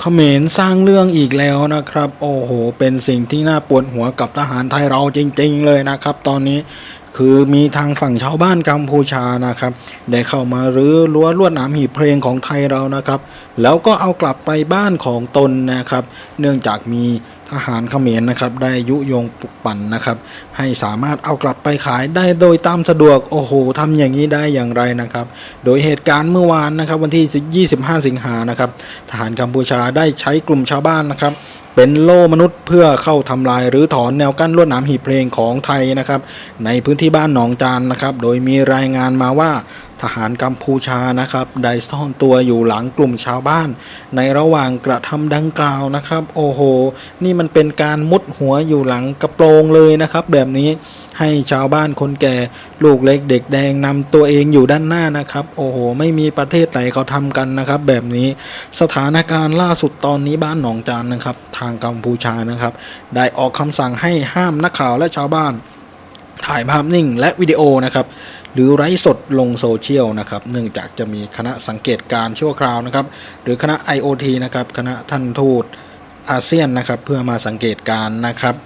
เขมรสร้างเรื่องอีกแล้วนะครับ โอ้โห เป็นสิ่งที่น่าปวดหัวกับทหารไทยเราจริง ๆ เลยนะครับ ตอนนี้คือมีทางฝั่งชาวบ้านกัมพูชานะครับ ได้เข้ามารื้อรั้วลวดหนามหีบเพลงของไทยเรานะครับ แล้วก็เอากลับไปบ้านของตนนะครับ เนื่องจากมี ทหารเขมรนะครับได้ยุยงปลุกปั่นนะครับ ให้สามารถเอากลับไปขายได้โดยตามสะดวกโอ้โหทำอย่างนี้ได้อย่างไรนะครับ โดยเหตุการณ์เมื่อวานนะครับ วันที่ 25 สิงหานะครับ ทหารกัมพูชาได้ใช้กลุ่มชาวบ้านนะครับเป็นโล่มนุษย์เพื่อเข้าทำลายหรือถอนแนวกั้นลวดหนามหีบเพลงของไทยนะครับ ในพื้นที่บ้านหนองจานนะครับ โดยมีรายงานมาว่า ทหารกัมพูชานะครับได้ซ่อนตัวอยู่หลังกลุ่มชาวบ้าน ในระหว่างกระทำดังกล่าวนะครับ โอ้โห นี่มันเป็นการมุดหัวอยู่หลังกระโปรงเลยนะครับ แบบนี้ให้ชาวบ้านคนแก่ลูกเล็กเด็กแดงนำตัวเองอยู่ด้านหน้านะครับ โอ้โห ไม่มีประเทศไหนเขาทำกันนะครับ แบบนี้สถานการณ์ล่าสุดตอนนี้บ้านหนองจานนะครับ ทางกัมพูชานะครับ ได้ออกคำสั่งให้ห้ามนักข่าวและชาวบ้าน ถ่ายภาพนิ่งและวิดีโอนะครับ หรือไร้สดลงโซเชียลนะครับเนื่องจากจะมีคณะสังเกตการ์ชั่วคราวนะครับหรือคณะ IoT นะครับคณะท่านทูตอาเซียนนะครับเพื่อมาสังเกตการ์นะครับ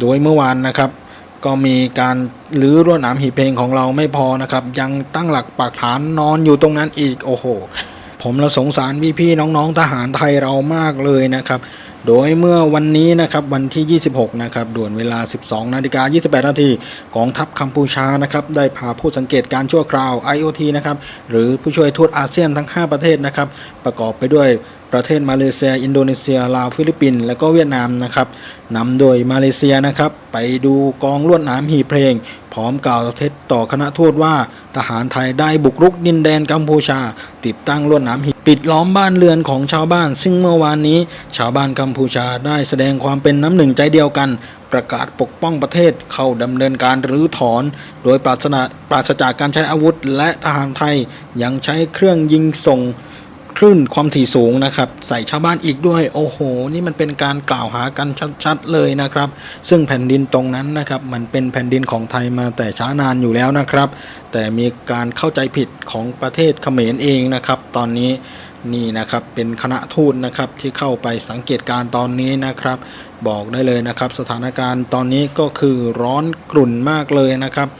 โดยเมื่อวานนะครับ ก็มีการรื้อรวดหนามหีเพลงของเราไม่พอนะครับ ยังตั้งหลักปักฐานนอนอยู่ตรงนั้นอีกโอ้โห ผมละสงสารพี่ๆน้องๆทหารไทยเรามากเลยนะครับ โดยเมื่อวันนี้นะครับวันที่ 26 นะครับด่วนเวลา 12 นาฬิกา 28 นาทีกองทัพกัมพูชานะครับได้พาผู้สังเกตการชั่วคราว IoT นะครับหรือผู้ช่วยทูตอาเซียนทั้ง 5 ประเทศนะครับประกอบไปด้วยประเทศมาเลเซีย อินโดนีเซีย ลาว ฟิลิปปินส์ และก็เวียดนามนะครับนำโดยมาเลเซียนะครับ ไปดูกองลวดนามหีเพลง พร้อมกล่าวเท็จต่อคณะทูตว่า ทหารไทยได้บุกรุกดินแดนกัมพูชา ติดตั้งลวดหนามหีบปิดล้อมบ้านเรือนของชาวบ้าน ซึ่งเมื่อวานนี้ ชาวบ้านกัมพูชาได้แสดงความเป็นน้ำหนึ่งใจเดียวกัน ประกาศปกป้องประเทศเข้าดำเนินการรื้อถอน โดยปราศจากการใช้อาวุธและทหารไทยยังใช้เครื่องยิงส่ง คลื่นความถี่สูงนะครับ ใส่ชาวบ้านอีกด้วย โอ้โห นี่มันเป็นการกล่าวหากันชัดๆเลยนะครับ ซึ่งแผ่นดินตรงนั้นนะครับ มันเป็นแผ่นดินของไทยมาแต่ช้านานอยู่แล้วนะครับ แต่มีการเข้าใจผิดของประเทศเขมรเองนะครับ ตอนนี้นี่นะครับเป็นคณะทูตนะครับที่เข้าไปสังเกตการณ์ตอนนี้นะครับ บอกได้เลยนะครับ สถานการณ์ตอนนี้ก็คือร้อนกรุ่นมากเลยนะครับ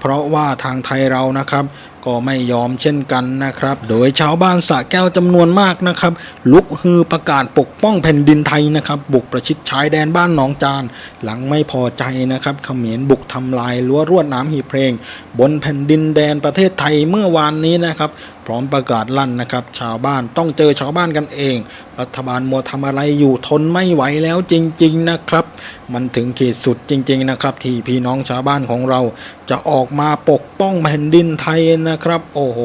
เพราะว่าทางไทยเรานะครับ ก็ไม่ยอมเช่นกันนะครับ โดยชาวบ้านสะแก้วจำนวนมากนะครับ ลุกฮือประกาศปกป้องแผ่นดินไทยนะครับ บุกประชิดชายแดนบ้านหนองจาน หลังไม่พอใจนะครับเขมรบุกทำลายรั้วรวดน้ำหีเพลง บนแผ่นดินแดนประเทศไทยเมื่อวานนี้นะครับพร้อมประกาศลั่นนะครับ ชาวบ้านต้องเจอชาวบ้านกันเอง รัฐบาลมัวทำอะไรอยู่ทนไม่ไหวแล้วจริง ๆนะครับ มันถึงขีดสุดจริง ๆ นะครับ ที่พี่น้องชาวบ้านของเรา จะออกมาปกป้องแผ่นดินไทยนะครับ โอ้โห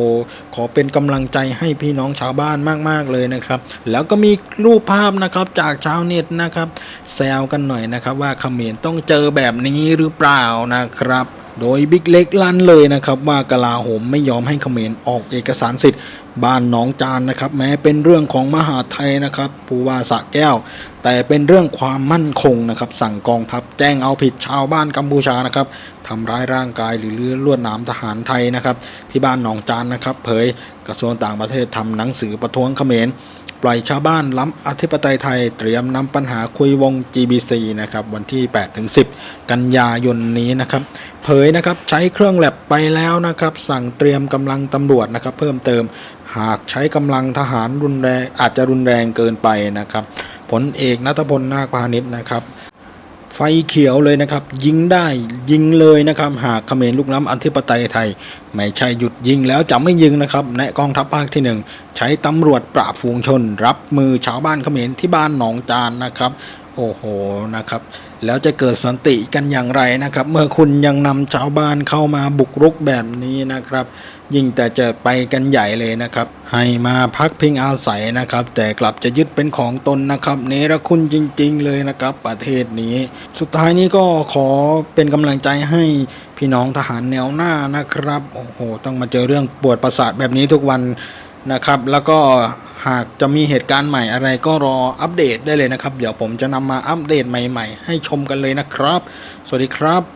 ขอเป็นกำลังใจให้พี่น้องชาวบ้านมากๆเลยนะครับ แล้วก็มีรูปภาพนะครับจากชาวเน็ตนะครับแซวกันหน่อยนะครับ ว่าเขมรต้องเจอแบบนี้หรือเปล่านะครับ โดยบิ๊กเล็กลั่นเลยนะครับว่ากลาโหมไม่ยอมให้เขมรออกเอกสารสิทธิ์ บ้านหนองจานนะครับ แม้เป็นเรื่องของมหาไทยนะครับผู้ว่าสะแก้ว แต่เป็นเรื่องความมั่นคงนะครับ สั่งกองทัพแจ้งเอาผิดชาวบ้านกัมพูชานะครับทำร้ายร่างกายหรือเลือลวดหนามทหารไทยนะครับ ที่บ้านหนองจานนะครับ เผยกระทรวงต่างประเทศทำหนังสือประท้วงเขมรปล่อยชาวบ้านล้ำอธิปไตยไทยเตรียมนำปัญหาคุยวง GBC นะครับวันที่ 8-10 กันยายนนี้นะครับ เผยนะครับใช้เครื่องแลบไปแล้วนะครับ สั่งเตรียมกำลังตำรวจนะครับ เพิ่มเติม หากใช้กำลังทหารรุนแรงอาจจะรุนแรงเกินไปนะครับผลเอกนัทพลนาคพาณิชย์นะครับ ไฟเขียวเลยนะครับ ยิงได้ยิงเลยนะครับ หากเขมรลุกล้ำอธิปไตยไทย ไม่ใช่หยุดยิงแล้วจะไม่ยิงนะครับแนะกองทัพภาคที่หนึ่งใช้ตำรวจปราบฝูงชน รับมือชาวบ้านเขมรที่บ้านหนองจานนะครับ โอ้โหนะครับ แล้วจะเกิดสันติกันอย่างไรนะครับ เมื่อคุณยังนำชาวบ้านเข้ามาบุกรุกแบบนี้นะครับ ยิ่งแต่จะไปกันใหญ่เลยนะครับ ให้มาพักพิงอาศัยนะครับ แต่กลับจะยึดเป็นของตนนะครับเนรคุณจริง ๆ เลยนะครับ ประเทศนี้ สุดท้ายนี้ก็ขอเป็นกำลังใจให้พี่น้องทหารแนวหน้านะครับโอ้โหต้องมาเจอเรื่องปวดประสาทแบบนี้ทุกวันนะครับ แล้วก็ หากจะมีเหตุการณ์ใหม่อะไรก็รออัปเดตได้เลยนะครับ เดี๋ยวผมจะนำมาอัปเดตใหม่ ๆ ให้ชมกันเลยนะครับ สวัสดีครับ